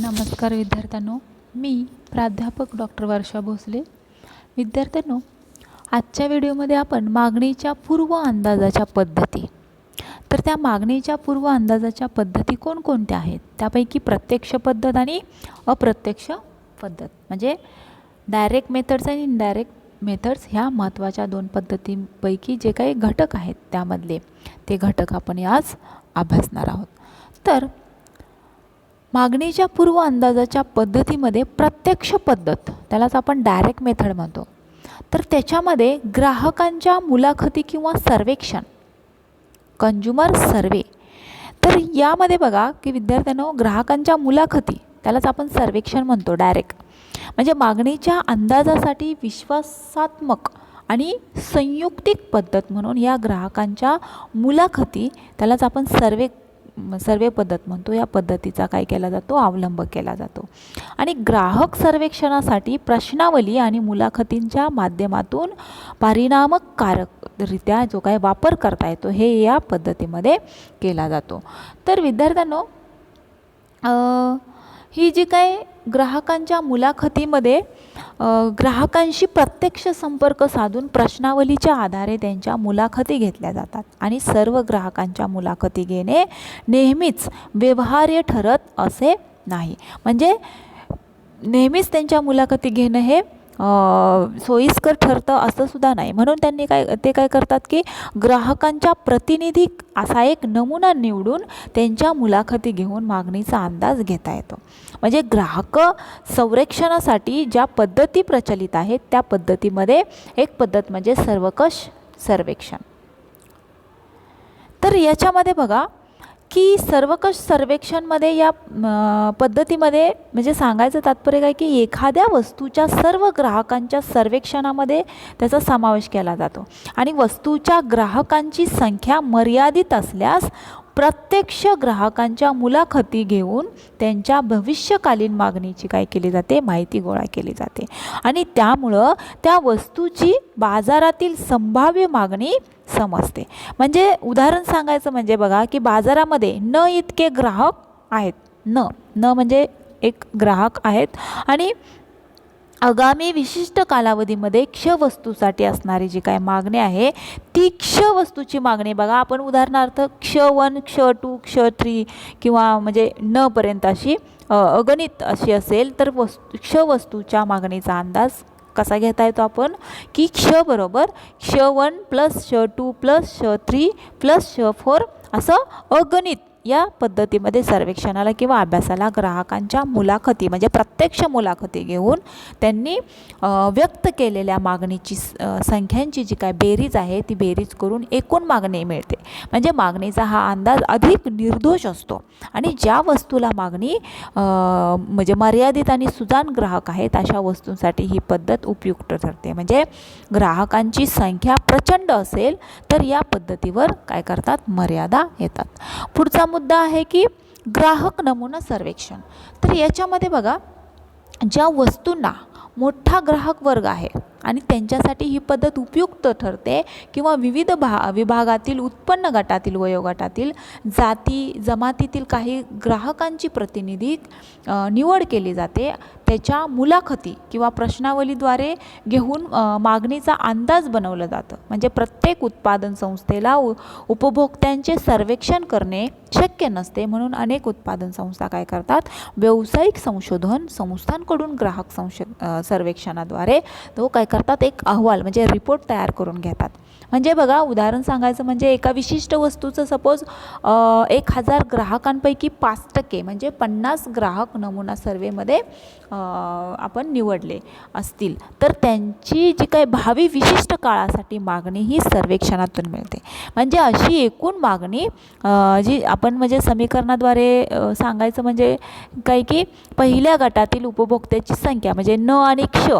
नमस्कार विद्यार्थ्यांनो मी प्राध्यापक डॉक्टर वर्षा भोसले. विद्यार्थ्यांनो आजच्या व्हिडिओमध्ये आपण मागणीच्या पूर्व अंदाजाच्या पद्धती. तर त्या मागणीच्या पूर्व अंदाजाच्या पद्धती कोणकोणत्या आहेत? त्यापैकी प्रत्यक्ष पद्धत आणि अप्रत्यक्ष पद्धत. म्हणजे डायरेक्ट मेथड्स आणि इनडायरेक्ट मेथड्स ह्या महत्त्वाच्या दोन पद्धतींपैकी जे काही घटक आहेत त्यामधले ते घटक आपण आज अभ्यासणार आहोत. तर मागणीच्या पूर्व अंदाजाच्या पद्धतीमध्ये प्रत्यक्ष पद्धत त्यालाच आपण डायरेक्ट मेथड म्हणतो. तर त्याच्यामध्ये ग्राहकांच्या मुलाखती किंवा सर्वेक्षण कंज्युमर सर्वे तर यामध्ये बघा की विद्यार्थ्यांनो ग्राहकांच्या मुलाखती त्यालाच आपण सर्वेक्षण म्हणतो डायरेक्ट म्हणजे मागणीच्या अंदाजासाठी विश्वासात्मक आणि संयुक्तिक पद्धत म्हणून या ग्राहकांच्या मुलाखती त्यालाच आपण सर्वे सर्वे पद्धत म्हणतो या पद्धतीचा काय केला जातो अवलंब केला जातो. आणि ग्राहक सर्वेक्षणासाठी प्रश्नावली आणि मुलाखतींच्या माध्यमातून परिणामकारकरित्या जो काय वापर करता येतो हे या पद्धतीमध्ये केला जातो. तर विद्यार्थ्यांनो ही जी काय ग्राहकांच्या मुलाखतीमध्ये ग्राहकांशी प्रत्यक्ष संपर्क साधून प्रश्नावलीच्या आधारे त्यांच्या मुलाखती घेतल्या जातात आणि सर्व ग्राहकांच्या मुलाखती घेणे नेहमीच व्यवहार्य ठरत असे नाही. म्हणजे नेहमीच त्यांच्या मुलाखती घेणं हे सोयीस्कर ठरतं असं सुद्धा नाही. म्हणून त्यांनी काय ते काय करतात की ग्राहकांच्या प्रतिनिधी असा एक नमुना निवडून त्यांच्या मुलाखती घेऊन मागणीचा अंदाज घेता येतो. म्हणजे ग्राहक संरक्षणासाठी ज्या पद्धती प्रचलित आहेत त्या पद्धतीमध्ये एक पद्धत म्हणजे सर्वकष सर्वेक्षण. तर याच्यामध्ये बघा की सर्वकष सर्वेक्षणमध्ये या पद्धतीमध्ये म्हणजे सांगायचं तात्पर्य काय की एखाद्या वस्तूच्या सर्व ग्राहकांच्या सर्वेक्षणामध्ये त्याचा समावेश केला जातो. आणि वस्तूच्या ग्राहकांची संख्या मर्यादित असल्यास प्रत्यक्ष ग्राहकांच्या मुलाखती घेऊन त्यांच्या भविष्यकालीन मागणीची काय केली जाते? माहिती गोळा केली जाते. आणि त्यामुळं त्या वस्तूची बाजारातील संभाव्य मागणी समजते. म्हणजे उदाहरण सांगायचं म्हणजे बघा की बाजारामध्ये न इतके ग्राहक आहेत. न न म्हणजे एक ग्राहक आहेत. आणि आगामी विशिष्ट कालावधीमध्ये क्षवस्तूसाठी असणारी जी काय मागणी आहे ती क्षवस्तूची मागणी बघा. आपण उदाहरणार्थ क्ष वन क्ष टू क्ष थ्री किंवा म्हणजे नपर्यंत अशी अगणित अशी असेल तर वस्तू क्षवस्तूच्या मागणीचा अंदाज कसा घेता येतो आपण? की क्ष बरोबर क्ष वन प्लस क्ष टू प्लस क्ष थ्री प्लस क्ष फोर असं अगणित या पद्धतीमध्ये सर्वेक्षणाला किंवा अभ्यासाला ग्राहकांच्या मुलाखती म्हणजे प्रत्यक्ष मुलाखती घेऊन त्यांनी व्यक्त केलेल्या मागणीची संख्यांची जी काय बेरीज आहे ती बेरीज करून एकूण मागणी मिळते. म्हणजे मागणीचा हा अंदाज अधिक निर्दोष असतो. आणि ज्या वस्तूला मागणी म्हणजे मर्यादित आणि सुजान ग्राहक आहेत अशा वस्तूंसाठी ही पद्धत उपयुक्त ठरते. म्हणजे ग्राहकांची संख्या प्रचंड असेल तर या पद्धतीवर काय करतात? मर्यादा येतात. पुढचा मुद्दा मुद्दा आहे की ग्राहक नमुना सर्वेक्षण. तर याच्यामध्ये बघा ज्या वस्तूंना मोठा ग्राहक वर्ग आहे आणि त्यांच्यासाठी ही पद्धत उपयुक्त ठरते किंवा विविध भा विभागातील उत्पन्न गटातील वयोगटातील जाती जमातीतील काही ग्राहकांची प्रतिनिधी निवड केली जाते. त्याच्या मुलाखती किंवा प्रश्नावलीद्वारे घेऊन मागणीचा अंदाज बनवलं जातं. म्हणजे प्रत्येक उत्पादन संस्थेला उ उपभोक्त्यांचे सर्वेक्षण करणे शक्य नसते. म्हणून अनेक उत्पादन संस्था काय करतात? व्यावसायिक संशोधन संस्थांकडून ग्राहक संश सर्वेक्षणाद्वारे तो काय करतात एक अहवाल म्हणजे रिपोर्ट तयार करून घेतात. म्हणजे बघा उदाहरण सांगायचं म्हणजे एका विशिष्ट वस्तूचं सपोज एक हजार ग्राहकांपैकी पाच टक्के म्हणजे पन्नास ग्राहक नमुना सर्वेमध्ये आपण निवडले असतील. तर त्यांची जी काही भावी विशिष्ट काळासाठी मागणी ही सर्वेक्षणातून मिळते. म्हणजे अशी एकूण मागणी जी आपण म्हणजे समीकरणाद्वारे सांगायचं म्हणजे काय की पहिल्या गटातील उपभोक्त्याची संख्या म्हणजे न आणि क्ष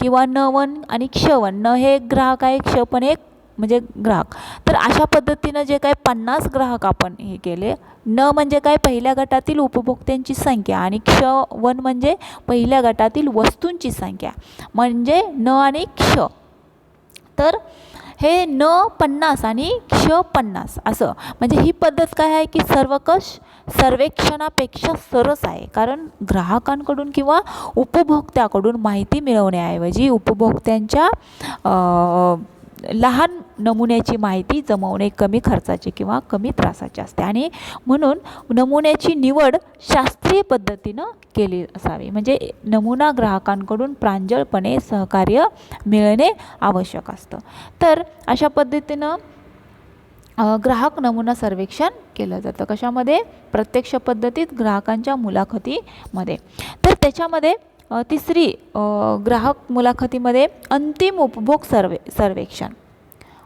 किंवा न वन आणि क्षवण न हे एक ग्राहक आहे क्ष पण एक म्हणजे ग्राहक. तर अशा पद्धतीनं जे काय पन्नास ग्राहक आपण हे केले न म्हणजे काय पहिल्या गटातील उपभोक्त्यांची संख्या आणि क्ष वन म्हणजे पहिल्या गटातील वस्तूंची संख्या. म्हणजे न आणि क्ष. तर हे न पन्नास आणि क्ष पन्नास. असं. म्हणजे ही पद्धत काय आहे की सर्वकष सर्वेक्षणापेक्षा सरस आहे. कारण ग्राहकांकडून किंवा उपभोक्त्याकडून माहिती मिळवण्याऐवजी उपभोक्त्यांच्या लहान नमुन्याची माहिती जमवणे कमी खर्चाची किंवा कमी त्रासाची असते. आणि म्हणून नमुन्याची निवड शास्त्रीय पद्धतीनं केली असावी. म्हणजे नमुना ग्राहकांकडून प्रांजळपणे सहकार्य मिळणे आवश्यक असतं. तर अशा पद्धतीनं ग्राहक नमुना सर्वेक्षण केलं जातं. कशामध्ये? प्रत्यक्ष पद्धतीत ग्राहकांच्या मुलाखतीमध्ये. तर त्याच्यामध्ये तिसरी ग्राहक मुलाखतीमध्ये अंतिम उपभोग सर्वे सर्वेक्षण.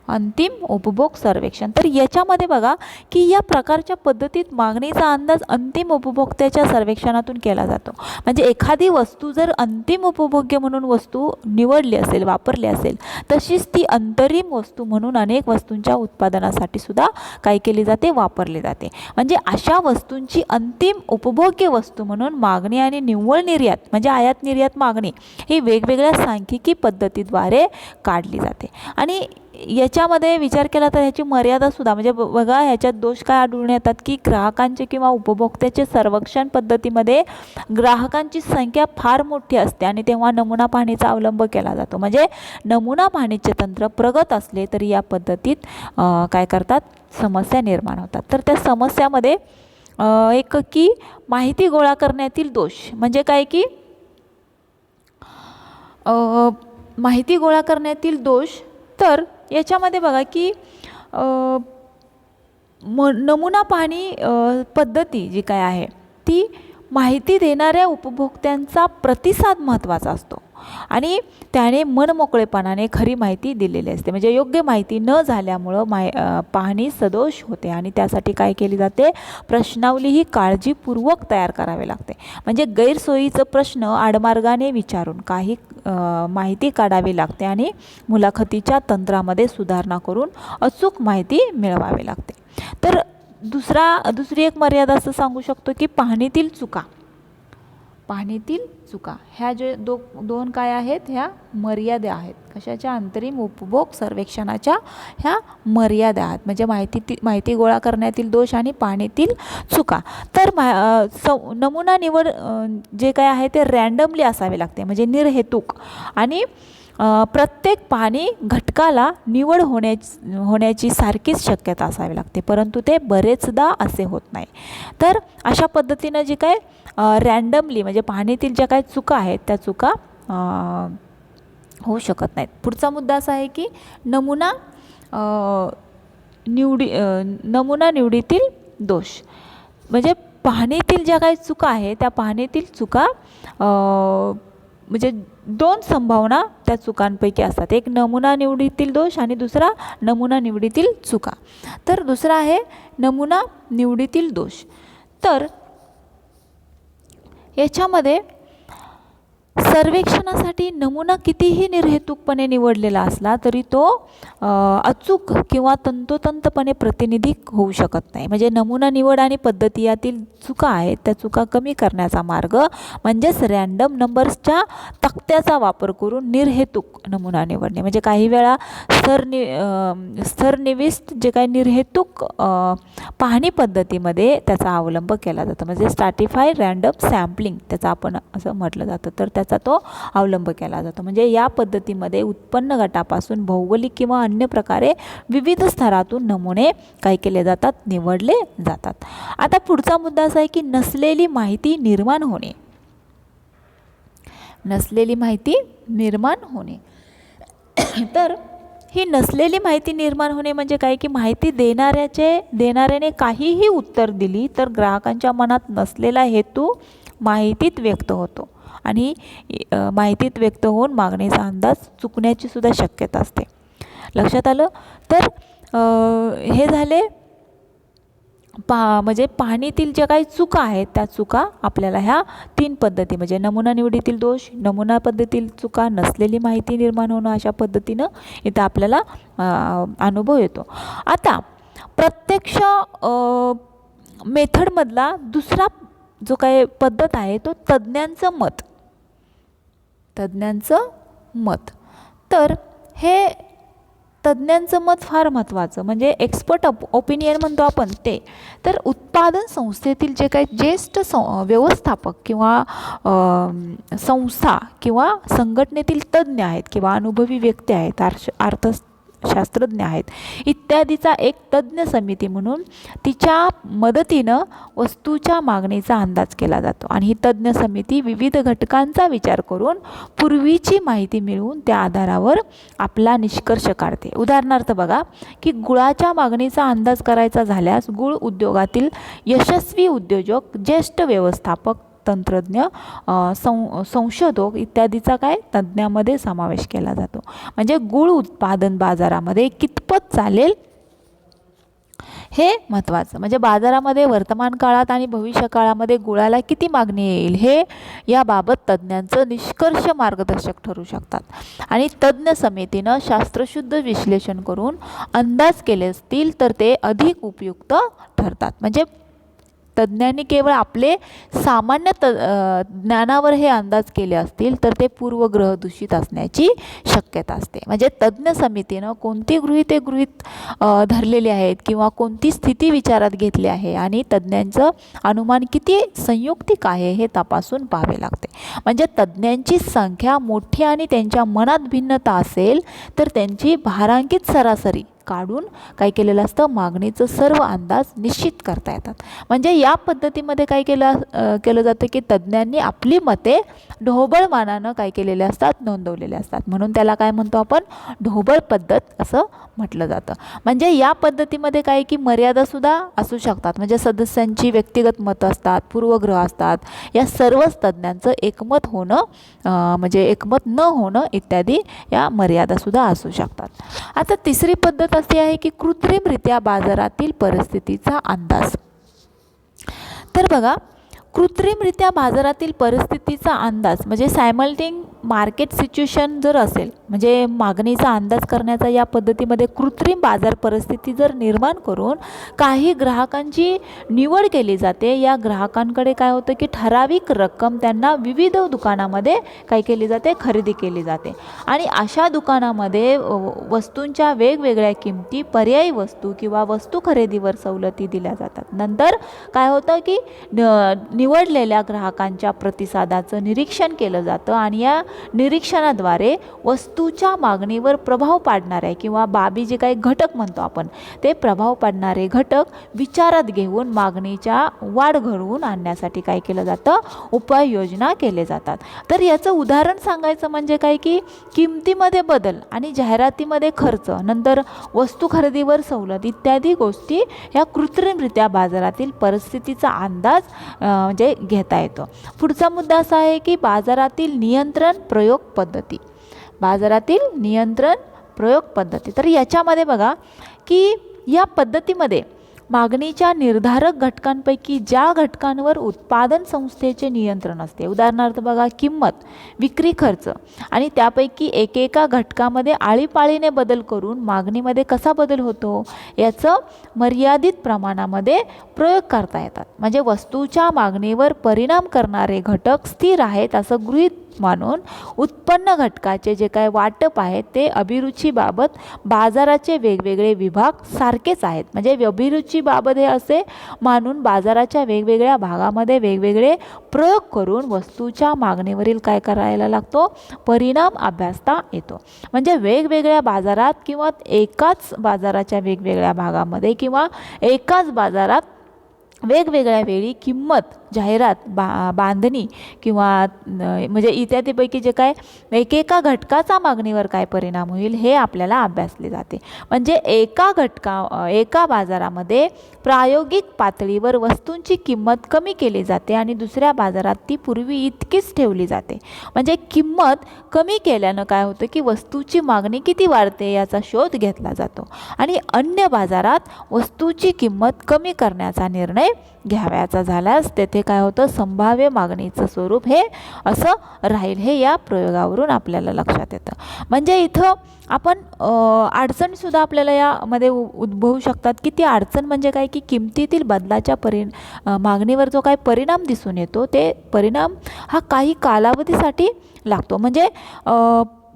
अंतिम उपभोग सर्वेक्षण. तर याच्यामध्ये बघा की या प्रकारच्या पद्धतीत मागणीचा अंदाज अंतिम उपभोक्त्याच्या सर्वेक्षणातून केला जातो. म्हणजे एखादी वस्तू जर अंतिम उपभोग्य म्हणून वस्तू निवडली असेल वापरली असेल तशीच ती अंतरिम वस्तू म्हणून अनेक वस्तूंच्या उत्पादनासाठी सुद्धा काय केली जाते? वापरली जाते. म्हणजे अशा वस्तूंची अंतिम उपभोग्य वस्तू म्हणून मागणी आणि निव्वळ निर्यात म्हणजे आयात निर्यात मागणी ही वेगवेगळ्या सांख्यिकी पद्धतीद्वारे काढली जाते. आणि याच्यामध्ये विचार केला तर ह्याची मर्यादासुद्धा म्हणजे बघा ह्याच्यात दोष काय आढळून येतात की ग्राहकांचे किंवा उपभोक्त्याचे सर्वेक्षण पद्धतीमध्ये ग्राहकांची संख्या फार मोठी असते आणि तेव्हा नमुना पाहणीचा अवलंब केला जातो. म्हणजे नमुना पाहणीचे तंत्र प्रगत असले तरी या पद्धतीत काय करतात? समस्या निर्माण होतात. तर त्या समस्यामध्ये एक की माहिती गोळा करण्यातील दोष. म्हणजे काय की माहिती गोळा करण्यातील दोष तर याच्यामध्ये बघा की म नमुना पाहणी पद्धती जी काय आहे ती माहिती देणाऱ्या उपभोक्त्यांचा प्रतिसाद महत्त्वाचा असतो. आणि त्याने मनमोकळेपणाने खरी माहिती दिलेली असते. म्हणजे योग्य माहिती न झाल्यामुळं माय पाहणी सदोष होते आणि त्यासाठी काय केली जाते? प्रश्नावली ही काळजीपूर्वक तयार करावी लागते. म्हणजे गैरसोयीचं प्रश्न आडमार्गाने विचारून काही माहिती काढावी लागते आणि मुलाखतीच्या तंत्रामध्ये सुधारणा करून अचूक माहिती मिळवावी लागते. तर दुसरा दुसरी एक मर्यादा असं सांगू शकतो की पाहणीतील चुका. पाहणीतील चुका. ह्या जे दो दोन काय आहेत? ह्या मर्यादा आहेत. कशाच्या? अंतरिम उपभोग सर्वेक्षणाच्या ह्या मर्यादा आहेत. म्हणजे माहिती ती माहिती गोळा करण्यातील दोष आणि पाहणीतील चुका. तर मा स सौ नमुना निवड जे काय आहे ते रँडमली असावे लागते. म्हणजे निर्हेतुक आणि प्रत्येक पाणी घटकाला निवड होण्याची होण्याची सारखीच शक्यता असावी लागते. परंतु ते बरेचदा असे होत नाही. तर अशा पद्धतीनं जी काय रँडमली म्हणजे पाहणीतील ज्या काही चुका आहेत त्या चुका होऊ शकत नाहीत. पुढचा मुद्दा असा आहे की नमुना निवडी नमुना निवडीतील दोष. म्हणजे पाहणीतील ज्या काही चुका आहेत त्या पाहणीतील चुका म्हणजे दोन संभावना त्या चुकांपैकी असतात. एक नमुना निवडीतील दोष आणि दुसरा नमुना निवडीतील चुका. तर दुसरा आहे नमुना निवडीतील दोष. तर याच्यामध्ये सर्वेक्षणासाठी नमुना कितीही निर्हेतुकपणे निवडलेला असला तरी तो अचूक किंवा तंतोतंतपणे प्रतिनिधिक होऊ शकत नाही. म्हणजे नमुना निवड आणि पद्धती यातील चुका आहेत त्या चुका कमी करण्याचा मार्ग म्हणजेच रँडम नंबर्सच्या तक्त्याचा वापर करून निर्हेतुक नमुना निवडणे. म्हणजे काही वेळा सरनि सरनिविष्ट जे काही निर्हेतुक पाहणी पद्धतीमध्ये त्याचा अवलंब केला जातो. म्हणजे स्टार्टिफाय रँडम सॅम्पलिंग त्याचा आपण असं म्हटलं जातं. तर त्या त्याचा तो अवलंब केला जातो. म्हणजे या पद्धतीमध्ये उत्पन्न गटापासून भौगोलिक किंवा अन्य प्रकारे विविध स्तरातून नमुने काय केले जातात निवडले जातात. आता पुढचा मुद्दा असा आहे की नसलेली माहिती निर्माण होणे. नसलेली माहिती निर्माण होणे. तर ही नसलेली माहिती निर्माण होणे म्हणजे काय? की माहिती देणाऱ्याचे देणाऱ्याने काहीही उत्तर दिली तर ग्राहकांच्या मनात नसलेला हेतू माहितीत व्यक्त होतो. आणि माहितीत व्यक्त होऊन मागणीचा अंदाज चुकण्याची सुद्धा शक्यता असते. लक्षात आलं? तर हे झाले पा म्हणजे पाहणीतील ज्या काही चुका आहेत त्या चुका आपल्याला ह्या तीन पद्धती म्हणजे नमुना निवडीतील दोष नमुना पद्धतीतील चुका नसलेली माहिती निर्माण होणं अशा पद्धतीनं इथं आपल्याला अनुभव येतो. आता प्रत्यक्ष मेथडमधला दुसरा जो काही पद्धत आहे तो तज्ज्ञांचं मत. तज्ज्ञांचं मत. तर हे तज्ज्ञांचं मत फार महत्त्वाचं म्हणजे एक्सपर्ट अप ओपिनियन म्हणतो आपण ते. तर उत्पादन संस्थेतील जे काही ज्येष्ठ सं व्यवस्थापक किंवा संस्था किंवा संघटनेतील तज्ज्ञ आहेत किंवा अनुभवी व्यक्ती आहेत आर्श शास्त्रज्ञ आहेत. इत्यादीचा एक तज्ज्ञ समिती म्हणून तिच्या मदतीनं वस्तूच्या मागणीचा अंदाज केला जातो. आणि ही तज्ज्ञ समिती विविध घटकांचा विचार करून पूर्वीची माहिती मिळवून त्या आधारावर आपला निष्कर्ष काढते. उदाहरणार्थ बघा की गुळाच्या मागणीचा अंदाज करायचा झाल्यास गुळ उद्योगातील यशस्वी उद्योजक ज्येष्ठ व्यवस्थापक तंत्रज्ञ सं संशोधक इत्यादीचा काय तज्ज्ञामध्ये समावेश केला जातो. म्हणजे गुळ उत्पादन बाजारामध्ये कितपत चालेल हे महत्त्वाचं. म्हणजे बाजारामध्ये वर्तमान काळात आणि भविष्य काळामध्ये गुळाला किती मागणी येईल हे याबाबत तज्ज्ञांचं निष्कर्ष मार्गदर्शक ठरू शकतात. आणि तज्ज्ञ समितीनं शास्त्रशुद्ध विश्लेषण करून अंदाज केले असतील तर ते अधिक उपयुक्त ठरतात. म्हणजे तज्ज्ञांनी केवळ आपले सामान्य त ज्ञानावर हे अंदाज केले असतील तर ते पूर्वग्रह दूषित असण्याची शक्यता असते. म्हणजे तज्ज्ञ समितीनं कोणती गृहिते गृहित धरलेली आहेत किंवा कोणती स्थिती विचारात घेतली आहे आणि तज्ज्ञांचं अनुमान किती संयुक्तिक आहे हे तपासून पाहावे लागते. म्हणजे तज्ज्ञांची संख्या मोठी आणि त्यांच्या मनात भिन्नता असेल तर त्यांची भारांकित सरासरी काढून काय केलेलं असतं? मागणीचं सर्व अंदाज निश्चित करता येतात. म्हणजे या पद्धतीमध्ये काय केलं केलं जातं की तज्ज्ञांनी आपली मते ढोबळ मानानं काय केलेले असतात नोंदवलेले असतात. म्हणून त्याला काय म्हणतो आपण? ढोबळ पद्धत असं म्हटलं जातं. म्हणजे या पद्धतीमध्ये काय की मर्यादासुद्धा असू शकतात. म्हणजे सदस्यांची व्यक्तिगत मतं असतात पूर्वग्रह असतात. या सर्वच तज्ज्ञांचं एकमत होणं म्हणजे एकमत न होणं इत्यादी या मर्यादासुद्धा असू शकतात. आता तिसरी पद्धत असे आहे की कृत्रिमरित्या बाजारातील परिस्थितीचा अंदाज. तर बघा कृत्रिमरित्या बाजारातील परिस्थितीचा अंदाज म्हणजे सायमल्टिंग मार्केट सिच्युएशन जर असेल म्हणजे मागणीचा अंदाज करण्याचा या पद्धतीमध्ये कृत्रिम बाजार परिस्थिती जर निर्माण करून काही ग्राहकांची निवड केली जाते या ग्राहकांकडे काय होतं की ठराविक रक्कम त्यांना विविध दुकानामध्ये काय केली जाते? खरेदी केली जाते. आणि अशा दुकानामध्ये वस्तूंच्या वेगवेगळ्या किमती पर्यायी वस्तू किंवा वस्तू खरेदीवर सवलती दिल्या जातात. नंतर काय होतं की न- निवडलेल्या ग्राहकांच्या प्रतिसादाचं निरीक्षण केलं जातं आणि या निरीक्षणाद्वारे वस्तूच्या मागणीवर प्रभाव पाडणारे किंवा बाबी जे काही घटक म्हणतो आपण ते प्रभाव पाडणारे घटक विचारात घेऊन मागणीच्या वाढ घडवून आणण्यासाठी काय केलं जातं? उपाययोजना केले जातात. तर याचं उदाहरण सांगायचं म्हणजे काय की किमतीमध्ये बदल आणि जाहिरातीमध्ये खर्च नंतर वस्तू खरेदीवर सवलत इत्यादी गोष्टी ह्या कृत्रिमरित्या बाजारातील परिस्थितीचा अंदाज म्हणजे घेता येतो. पुढचा मुद्दा असा आहे की बाजारातील नियंत्रण प्रयोग पद्धती. बाजारातील नियंत्रण प्रयोग पद्धती. तर याच्यामध्ये बघा की या पद्धतीमध्ये मागणीच्या निर्धारक घटकांपैकी ज्या घटकांवर उत्पादन संस्थेचे नियंत्रण असते उदाहरणार्थ बघा किंमत विक्री खर्च आणि त्यापैकी एकेका घटकामध्ये आळीपाळीने बदल करून मागणीमध्ये कसा बदल होतो याचं मर्यादित प्रमाणामध्ये प्रयोग करता येतात. म्हणजे वस्तूच्या मागणीवर परिणाम करणारे घटक स्थिर आहेत असं गृहीत मानून उत्पन्न घटकाचे जे काय वाटप आहे ते अभिरुचीबाबत बाजाराचे वेगवेगळे विभाग सारखेच आहेत. म्हणजे अभिरुचीबाबत हे असे मानून बाजाराच्या वेगवेगळ्या भागामध्ये वेगवेगळे प्रयोग करून वस्तूच्या मागणीवरील काय करायला लागतो? परिणाम अभ्यासता येतो. म्हणजे वेगवेगळ्या बाजारात किंवा एकाच बाजाराच्या वेगवेगळ्या भागामध्ये किंवा एकाच बाजारात वेगवेगळ्या वेळी किंमत जाहिरात बा बांधणी किंवा म्हणजे इत्यादीपैकी जे काय एकेका घटकाचा मागणीवर काय परिणाम होईल हे आपल्याला अभ्यासले जाते. म्हणजे एका घटका एका बाजारामध्ये प्रायोगिक पातळीवर वस्तूंची किंमत कमी केली जाते आणि दुसऱ्या बाजारात ती पूर्वी इतकीच ठेवली जाते. म्हणजे किंमत कमी केल्यानं काय होतं की वस्तूची मागणी किती वाढते याचा शोध घेतला जातो. आणि अन्य बाजारात वस्तूची किंमत कमी करण्याचा निर्णय घ्यावयाचा झाल्यास तेथे काय होतं? संभाव्य मागणीचं स्वरूप हे असं राहील. हे या प्रयोगावरून आपल्याला लक्षात येतं. म्हणजे इथं आपण अडचणसुद्धा अडचणीसुद्धा आपल्याला यामध्ये उ उद्भवू शकतात की ती अडचण म्हणजे काय? की किमतीतील बदलाच्या परि मागणीवर जो काय परिणाम दिसून येतो ते परिणाम हा काही कालावधीसाठी लागतो. म्हणजे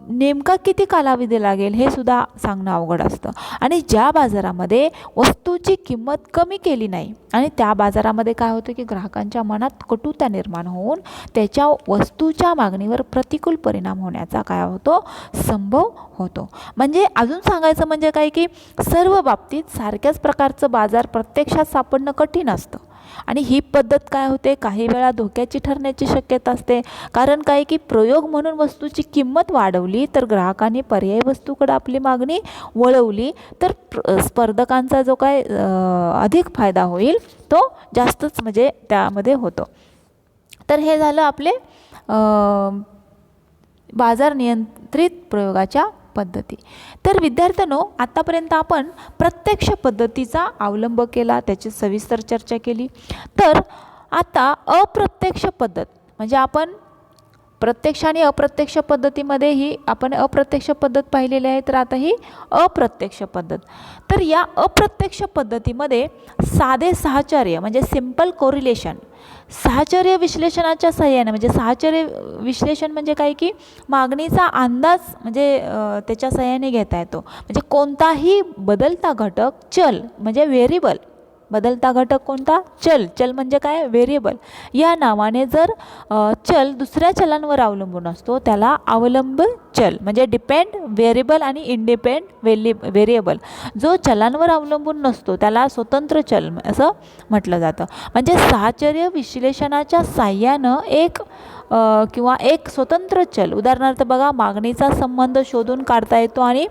नेमका किती कालावधी लागेल हे सुद्धा सांगणं अवघड असतं. आणि ज्या बाजारामध्ये वस्तूची किंमत कमी केली नाही आणि त्या बाजारामध्ये काय होतं की ग्राहकांच्या मनात कटुता निर्माण होऊन त्याच्या वस्तूच्या मागणीवर प्रतिकूल परिणाम होण्याचा काय होतो? संभव होतो. म्हणजे अजून सांगायचं म्हणजे काय की सर्व बाबतीत सारख्याच प्रकारचं बाजार प्रत्यक्षात सापडणं कठीण असतं. आणि ही पद्धत काय होते? काही वेळा धोक्याची ठरण्याची शक्यता असते. कारण काय की प्रयोग म्हणून वस्तूची किंमत वाढवली तर ग्राहकांनी पर्यायी वस्तूकडे आपली मागणी वळवली तर स्पर्धकांचा जो काय अधिक फायदा होईल तो जास्तच म्हणजे त्यामध्ये होतो. तर हे झालं आपले बाजार नियंत्रित प्रयोगाच्या पद्धती. तर विद्यार्थ्यांनो आत्तापर्यंत आपण प्रत्यक्ष पद्धतीचा अवलंब केला त्याची सविस्तर चर्चा केली. तर आता अप्रत्यक्ष पद्धत म्हणजे आपण प्रत्यक्ष आणि अप्रत्यक्ष पद्धतीमध्ये ही आपण अप्रत्यक्ष पद्धत पाहिलेली आहे तर आता ही अप्रत्यक्ष पद्धत. तर या अप्रत्यक्ष पद्धतीमध्ये साधे साहचर्य म्हणजे सिंपल कोरिलेशन साहचर्य विश्लेषणाच्या सहाय्याने म्हणजे साहचर्य विश्लेषण म्हणजे काय की मागणीचा अंदाज म्हणजे त्याच्या सहाय्याने घेता येतो. म्हणजे कोणताही बदलता घटक चल म्हणजे व्हेरिएबल बदलता घटक कोणता? चल. चल म्हणजे काय? व्हेरिएबल या नावाने जर चल दुसऱ्या चलांवर अवलंबून असतो त्याला अवलंब चल. म्हणजे डिपेंड व्हेरिएबल आणि इंडिपेंड वेली व्हेरिएबल जो चलांवर अवलंबून नसतो त्याला स्वतंत्र चल असं म्हटलं जातं. म्हणजे साहचर्य विश्लेषणाच्या साह्यानं एक किंवा एक स्वतंत्र चल. उदाहरणार्थ बघा मागणीचा संबंध शोधून काढता येतो आणि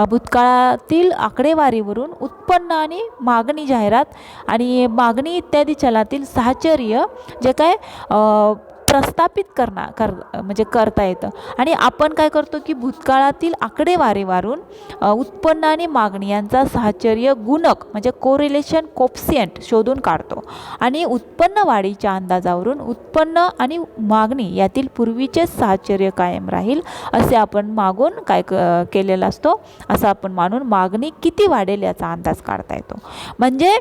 भूतकाळातील आकडेवारीवरून उत्पन्न आणि मागणी जाहिरात आणि मागणी इत्यादी चलातील साहचर्य जे काय प्रस्थापित करणार कर म्हणजे करता येतं. आणि आपण काय करतो की भूतकाळातील आकडेवारीवरून उत्पन्न आणि मागणी यांचा साहचर्य गुणक म्हणजे कोरिलेशन कोप्सियंट शोधून काढतो. आणि उत्पन्न वाढीच्या अंदाजावरून उत्पन्न आणि मागणी यातील पूर्वीचेच साहचर्य कायम राहील असे आपण मागून काय क केलेलं असतो असं आपण मानून मागणी किती वाढेल याचा अंदाज काढता येतो. म्हणजे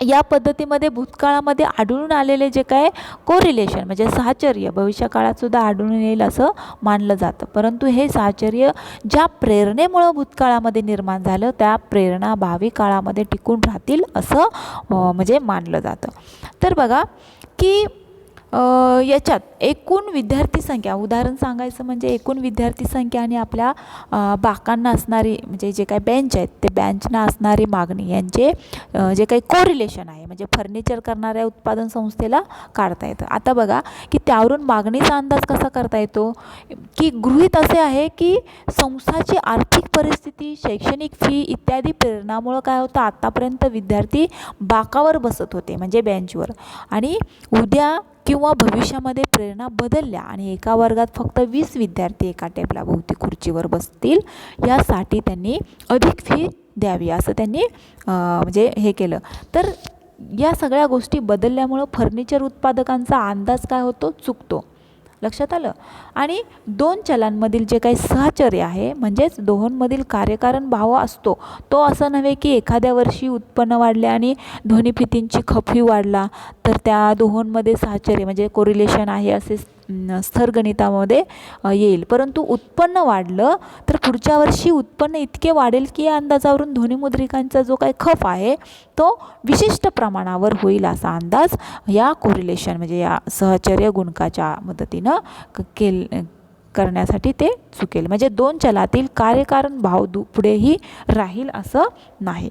या पद्धतीमध्ये भूतकाळामध्ये आढळून आलेले जे काय कोरिलेशन म्हणजे साहचर्य भविष्यकाळातसुद्धा आढळून येईल असं मानलं जातं. परंतु हे साहचर्य ज्या प्रेरणेमुळं भूतकाळामध्ये निर्माण झालं त्या प्रेरणा भावी काळामध्ये टिकून राहतील असं म्हणजे मानलं जातं. तर बघा की याच्यात एकूण विद्यार्थी संख्या उदाहरण सांगायचं म्हणजे एकूण विद्यार्थी संख्या आणि आपल्या बाकांना असणारी म्हणजे जे काही बेंच आहेत ते बेंचना असणारी मागणी यांचे जे काही कोरिलेशन आहे म्हणजे फर्निचर करणाऱ्या उत्पादन संस्थेला काढता येतं. आता बघा की त्यावरून मागणीचा अंदाज कसा करता येतो? की गृहित असे आहे की संस्थाची आर्थिक परिस्थिती शैक्षणिक फी इत्यादी प्रेरणामुळं काय होतं? आत्तापर्यंत विद्यार्थी बाकावर बसत होते म्हणजे बेंचवर आणि उद्या किंवा भविष्यामध्ये प्रेरणा बदलल्या आणि एका वर्गात फक्त वीस विद्यार्थी एका टेबलाभोवती खुर्चीवर बसतील यासाठी त्यांनी अधिक फी द्यावी असं त्यांनी म्हणजे हे केलं. तर या सगळ्या गोष्टी बदलल्यामुळं फर्निचर उत्पादकांचा अंदाज काय होतो? चुकतो. लक्षात आलं. आणि दोन चलांमधील जे काही सहचर्य आहे म्हणजेच दोहोंमधील कार्यकारण भाव असतो तो असं नव्हे की एखाद्या वर्षी उत्पन्न वाढले आणि ध्वनिफितींची खफी वाढला तर त्या दोहोंमध्ये सहचर्य म्हणजे कोरिलेशन आहे असे स्थरगणितामध्ये येईल. परंतु उत्पन्न वाढलं तर पुढच्या वर्षी उत्पन्न इतके वाढेल की या अंदाजावरून ध्वनिमुद्रिकांचा जो काही खप आहे तो विशिष्ट प्रमाणावर होईल असा अंदाज या कोरिलेशन म्हणजे या सहचर्य गुणकाच्या मदतीनं केल करण्यासाठी ते चुकेल. म्हणजे दोन चलातील कार्यकारण भाव दु पुढेही राहील असं नाही.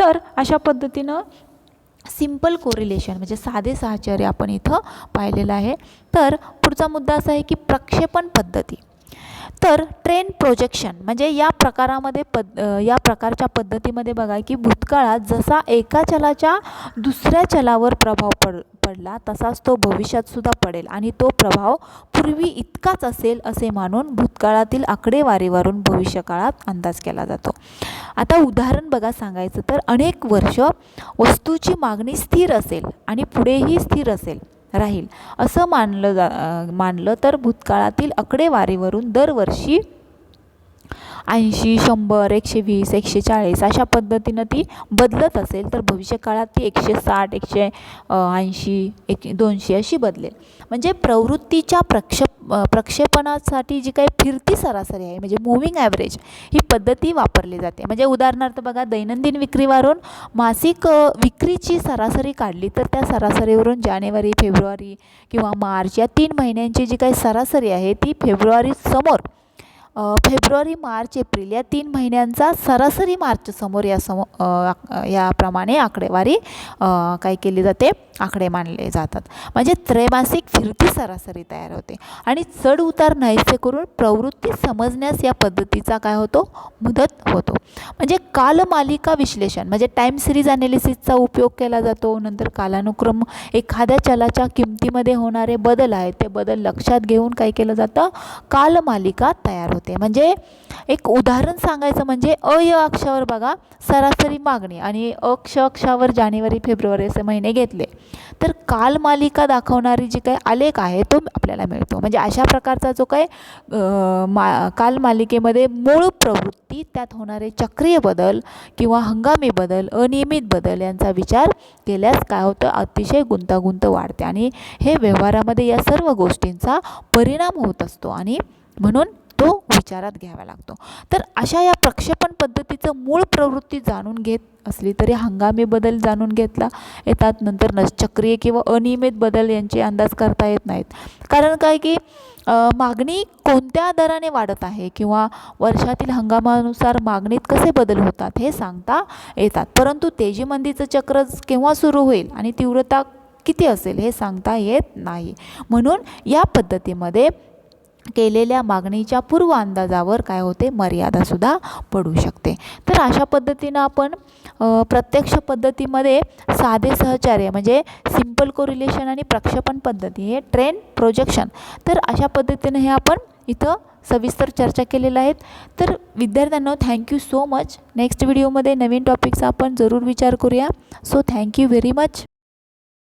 तर अशा पद्धतीनं सिंपल कोरिलेशन म्हणजे साधे साहचर्य आपण इथं पाहिलेलं आहे. तर पुढचा मुद्दा असा आहे की प्रक्षेपण पद्धती. तर ट्रेन प्रोजेक्शन म्हणजे या प्रकारामध्ये पद या प्रकारच्या पद्धतीमध्ये बघा की भूतकाळात जसा एका चलाच्या दुसऱ्या चलावर प्रभाव पड पडला तसाच तो भविष्यातसुद्धा पडेल. आणि तो प्रभाव पूर्वी इतकाच असेल असे मानून भूतकाळातील आकडेवारीवरून भविष्यकाळात अंदाज केला जातो. आता उदाहरण बघा सांगायचं तर अनेक वर्ष वस्तूची मागणी स्थिर असेल आणि पुढेही स्थिर असेल. राहील. असं मानलं जा मानलं तर भूतकाळातील आकडेवारीवरून दरवर्षी ऐंशी शंभर एकशे वीस एकशे चाळीस अशा पद्धतीनं ती बदलत असेल तर भविष्यकाळात ती एकशे साठ एकशे ऐंशी एक दोनशे अशी बदलेल. म्हणजे प्रवृत्तीच्या प्रक्षेप प्रक्षेपणासाठी जी काही फिरती सरासरी आहे म्हणजे मुव्हिंग ॲव्हरेज ही पद्धती वापरली जाते. म्हणजे उदाहरणार्थ बघा दैनंदिन विक्रीवरून मासिक विक्रीची सरासरी काढली तर त्या सरासरीवरून जानेवारी फेब्रुवारी किंवा मार्च या तीन महिन्यांची जी काही सरासरी आहे ती फेब्रुवारी समोर फेब्रुवारी मार्च एप्रिल या तीन महिन्यांचा सरासरी मार्च समोर या समो आक- याप्रमाणे आकडेवारी काय केली जाते आकडे मानले जातात. म्हणजे त्रैमासिक फिरती सरासरी तयार होते. आणि चढ उतार नाहीसे करून प्रवृत्ती समजण्यास या पद्धतीचा काय होतो? मुदत होतो. म्हणजे कालमालिका विश्लेषण म्हणजे टाईम सिरीज ॲनालिसिसचा उपयोग केला जातो नंतर कालानुक्रम एखाद्या चलाच्या किमतीमध्ये होणारे बदल आहेत ते बदल लक्षात घेऊन काय केलं जातं? कालमालिका तयार होते. म्हणजे एक उदाहरण सांगायचं म्हणजे अ य अक्षावर बघा सरासरी मागणी आणि अक्ष अक्षावर जानेवारी फेब्रुवारी असे महिने घेतले. तर कालमालिका दाखवणारी जी काही आलेख आहे तो आपल्याला मिळतो. म्हणजे अशा प्रकारचा जो काही मा कालमालिकेमध्ये मूळ प्रवृत्ती त्यात होणारे चक्रीय बदल किंवा हंगामी बदल अनियमित बदल यांचा विचार केल्यास काय होतं? अतिशय गुंतागुंत वाढते. आणि हे व्यवहारामध्ये या सर्व गोष्टींचा परिणाम होत असतो. आणि म्हणून तो विचारात घ्यावा लागतो. तर अशा या प्रक्षेपण पद्धतीचं मूळ प्रवृत्ती जाणून घेत असली तरी हंगामी बदल जाणून घेतला येतात. नंतर न चक्रीय किंवा अनियमित बदल यांचे अंदाज करता येत नाहीत. कारण काय की मागणी कोणत्या दराने वाढत आहे किंवा वर्षातील हंगामानुसार मागणीत कसे बदल होतात हे सांगता येतात. परंतु तेजीमंदीचं चक्र केव्हा सुरू होईल आणि तीव्रता किती असेल हे सांगता येत नाही. म्हणून या पद्धतीमध्ये केलेल्या मागणीच्या पूर्व अंदाजावर काय होते? मर्यादासुद्धा पडू शकते. तर अशा पद्धतीनं आपण प्रत्यक्ष पद्धतीमध्ये साधे सहचार्य म्हणजे सिंपल कोरिलेशन आणि प्रक्षेपण पद्धती हे ट्रेन प्रोजेक्शन तर अशा पद्धतीनं हे आपण इथं सविस्तर चर्चा केलेल्या आहेत. तर विद्यार्थ्यांना थँक्यू सो मच नेक्स्ट व्हिडिओमध्ये नवीन टॉपिकचा आपण जरूर विचार करूया. So thank you very much